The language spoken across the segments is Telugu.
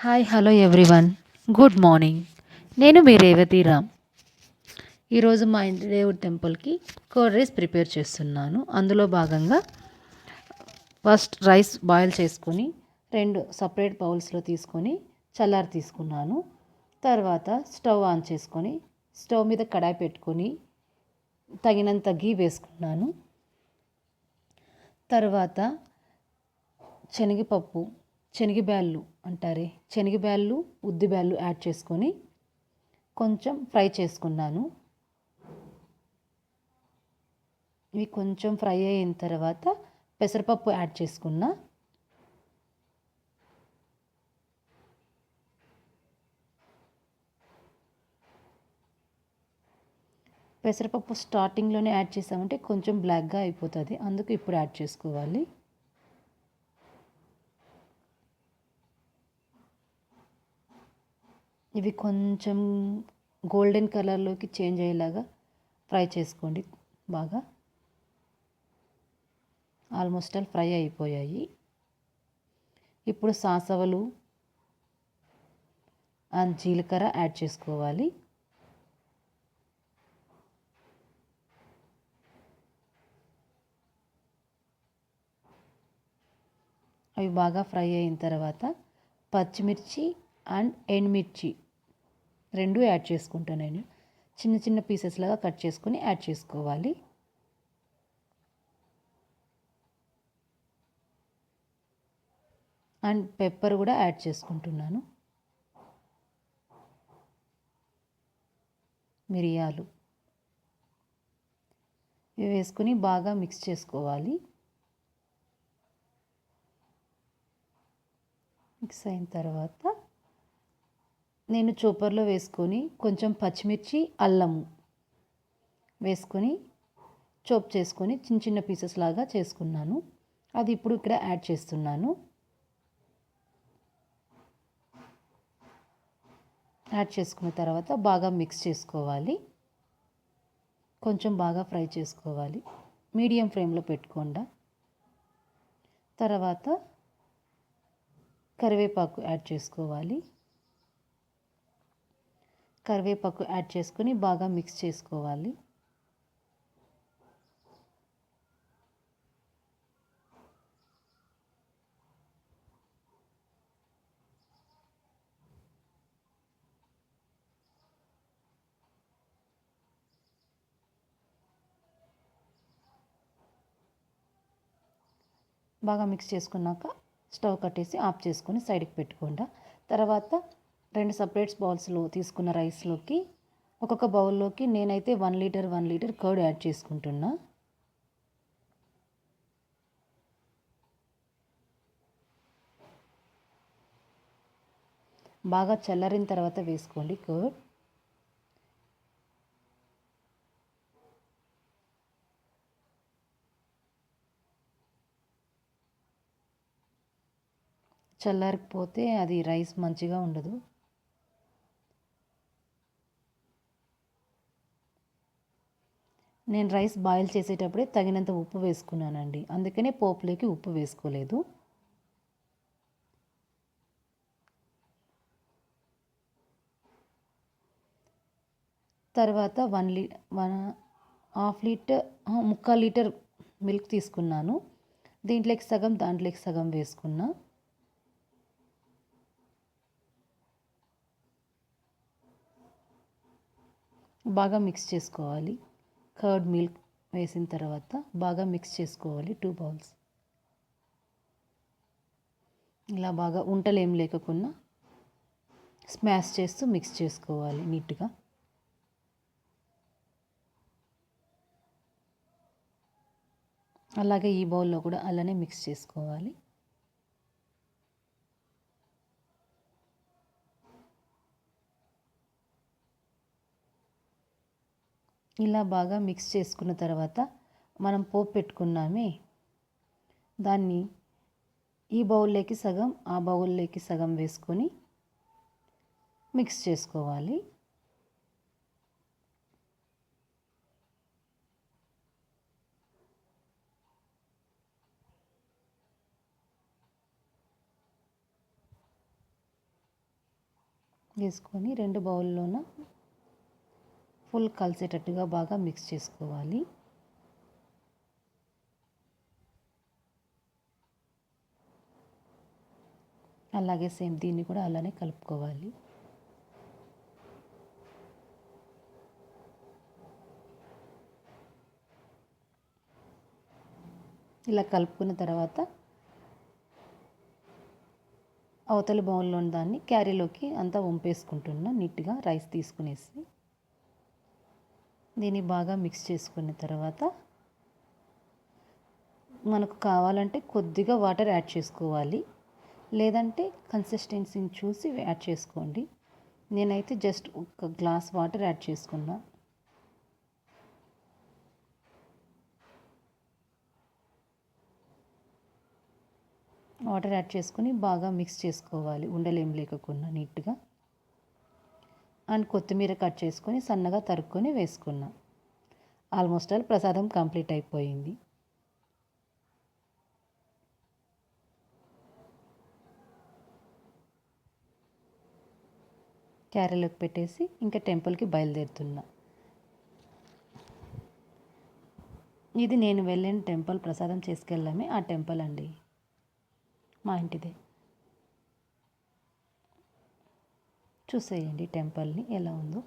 Hi hello everyone good morning నేను మీ రేవతి రామ్. ఈరోజు మా ఇంటి దేవుడి టెంపుల్కి కోర్ రైస్ ప్రిపేర్ చేస్తున్నాను. అందులో భాగంగా ఫస్ట్ రైస్ బాయిల్ చేసుకొని రెండు సపరేట్ బౌల్స్లో తీసుకొని చల్లారి తీసుకున్నాను. తర్వాత స్టవ్ ఆన్ చేసుకొని స్టవ్ మీద కడాయి పెట్టుకొని తగినంత గీ వేసుకున్నాను. తర్వాత శనగపప్పు శనగబ్యాళ్ళు అంటారే. శనగబ్యాళ్ళు ఉద్దిబ్యాళ్ళు యాడ్ చేసుకొని కొంచెం ఫ్రై చేసుకున్నాను. ఇవి కొంచెం ఫ్రై అయిన తర్వాత పెసరపప్పు యాడ్ చేసుకున్నా. పెసరపప్పు స్టార్టింగ్లోనే యాడ్ చేసామంటే కొంచెం బ్లాక్గా అయిపోతుంది. అందుకు ఇప్పుడు యాడ్ చేసుకోవాలి. ఇవి కొంచెం గోల్డెన్ కలర్లోకి చేంజ్ అయ్యేలాగా ఫ్రై చేసుకోండి బాగా. ఆల్మోస్ట్ ఆల్ ఫ్రై అయిపోయాయి. ఇప్పుడు సాసవలు అండ్ జీలకర్ర యాడ్ చేసుకోవాలి. అవి బాగా ఫ్రై అయిన తర్వాత పచ్చిమిర్చి అండ్ ఎండుమిర్చి రెండు యాడ్ చేసుకుంటాను నేను. చిన్న చిన్న పీసెస్ లాగా కట్ చేసుకొని యాడ్ చేసుకోవాలి. అండ్ పెప్పర్ కూడా యాడ్ చేసుకుంటున్నాను. మిరియాలు ఇవి వేసుకొని బాగా మిక్స్ చేసుకోవాలి. మిక్స్ అయిన తర్వాత నేను చూపర్లో వేసుకొని కొంచెం పచ్చిమిర్చి అల్లము వేసుకొని చోప్ చేసుకొని చిన్న చిన్న పీసెస్ లాగా చేసుకున్నాను. అది ఇప్పుడు ఇక్కడ యాడ్ చేస్తున్నాను. యాడ్ చేసుకున్న తర్వాత బాగా మిక్స్ చేసుకోవాలి. కొంచెం బాగా ఫ్రై చేసుకోవాలి. మీడియం ఫ్లేమ్లో పెట్టుకోండా. తర్వాత కరివేపాకు యాడ్ చేసుకోవాలి. కరివేపాకు యాడ్ చేసుకొని బాగా మిక్స్ చేసుకోవాలి. బాగా మిక్స్ చేసుకున్నాక స్టవ్ కట్టేసి ఆఫ్ చేసుకొని సైడ్కి పెట్టుకోండి. తర్వాత రెండు సపరేట్ బౌల్స్లో తీసుకున్న రైస్లోకి ఒక్కొక్క బౌల్లోకి నేనైతే one litre one litre curd add చేసుకుంటున్నా. బాగా చల్లరిన తర్వాత వేసుకోండి కర్డ్. చల్లారిపోతే అది రైస్ మంచిగా ఉండదు. నేను రైస్ బాయిల్ చేసేటప్పుడే తగినంత ఉప్పు వేసుకున్నానండి. అందుకనే పోపులోకి ఉప్పు వేసుకోలేదు. తర్వాత వన్ లీ వన్ హాఫ్ లీటర్ ముక్కాలు లీటర్ మిల్క్ తీసుకున్నాను. దీంట్లోకి సగం దాంట్లోకి సగం వేసుకున్నా. బాగా మిక్స్ చేసుకోవాలి. కర్డ్ మిల్క్ వేసిన తర్వాత బాగా మిక్స్ చేసుకోవాలి టూ బౌల్స్ ఇలా బాగా ఉంటలు ఏం లేకుండా స్మాష్ చేస్తూ మిక్స్ చేసుకోవాలి నీట్గా. అలాగే ఈ బౌల్లో కూడా అలానే మిక్స్ చేసుకోవాలి. ఇలా బాగా మిక్స్ చేసుకున్న తర్వాత మనం పోపు పెట్టుకున్నామే. దాన్ని ఈ బౌల్లోకి సగం ఆ బౌల్లోకి సగం వేసుకొని మిక్స్ చేసుకోవాలి. వేసుకొని రెండు బౌల్లోన ఫుల్ కలిసేటట్టుగా బాగా మిక్స్ చేసుకోవాలి. అలాగే సేమ్ దీన్ని కూడా అలానే కలుపుకోవాలి. ఇలా కలుపుకున్న తర్వాత అవతలి బౌల్లోని దాన్ని క్యారీలోకి అంతా వంపేసుకుంటున్నా నీట్గా రైస్ తీసుకునేసి దీన్ని బాగా మిక్స్ చేసుకున్న తర్వాత మనకు కావాలంటే కొద్దిగా వాటర్ యాడ్ చేసుకోవాలి. లేదంటే కన్సిస్టెన్సీని చూసి యాడ్ చేసుకోండి. నేనైతే జస్ట్ ఒక గ్లాస్ వాటర్ యాడ్ చేసుకున్నా. వాటర్ యాడ్ చేసుకుని బాగా మిక్స్ చేసుకోవాలి. ఉండలేం లేకుండా నీట్గా. అండ్ కొత్తిమీర కట్ చేసుకొని సన్నగా తరుక్కొని వేసుకున్నా. ఆల్మోస్ట్ ఆల్ ప్రసాదం కంప్లీట్ అయిపోయింది. క్యారెలోకి పెట్టేసి ఇంకా టెంపుల్కి బయలుదేరుతున్నా. ఇది నేను వెళ్ళిన టెంపుల్ ప్రసాదం చేసుకెళ్ళామే ఆ టెంపుల్ అండి. మా ఇంటిదే. చూసేయండి టెంపుల్ని ఎలా ఉందో.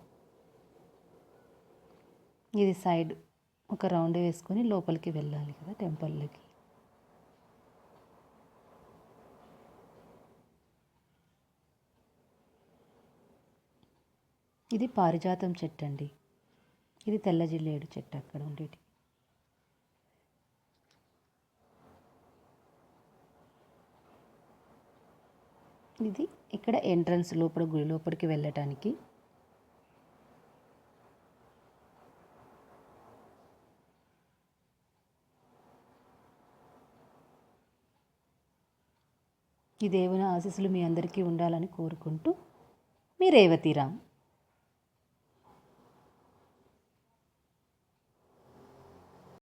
ఇది సైడ్ ఒక రౌండ్ వేసుకొని లోపలికి వెళ్ళాలి కదా టెంపుల్లోకి ఇది పారిజాతం చెట్టు అండి. ఇది తెల్ల జిల్లేడు చెట్టు అక్కడ ఉండేటి ఇది ఇక్కడ ఎంట్రన్స్ లోపల గుడి లోపలికి వెళ్ళటానికి. ఈ దేవుని ఆశీస్సులు మీ అందరికీ ఉండాలని కోరుకుంటూ మీ రేవతిరామ్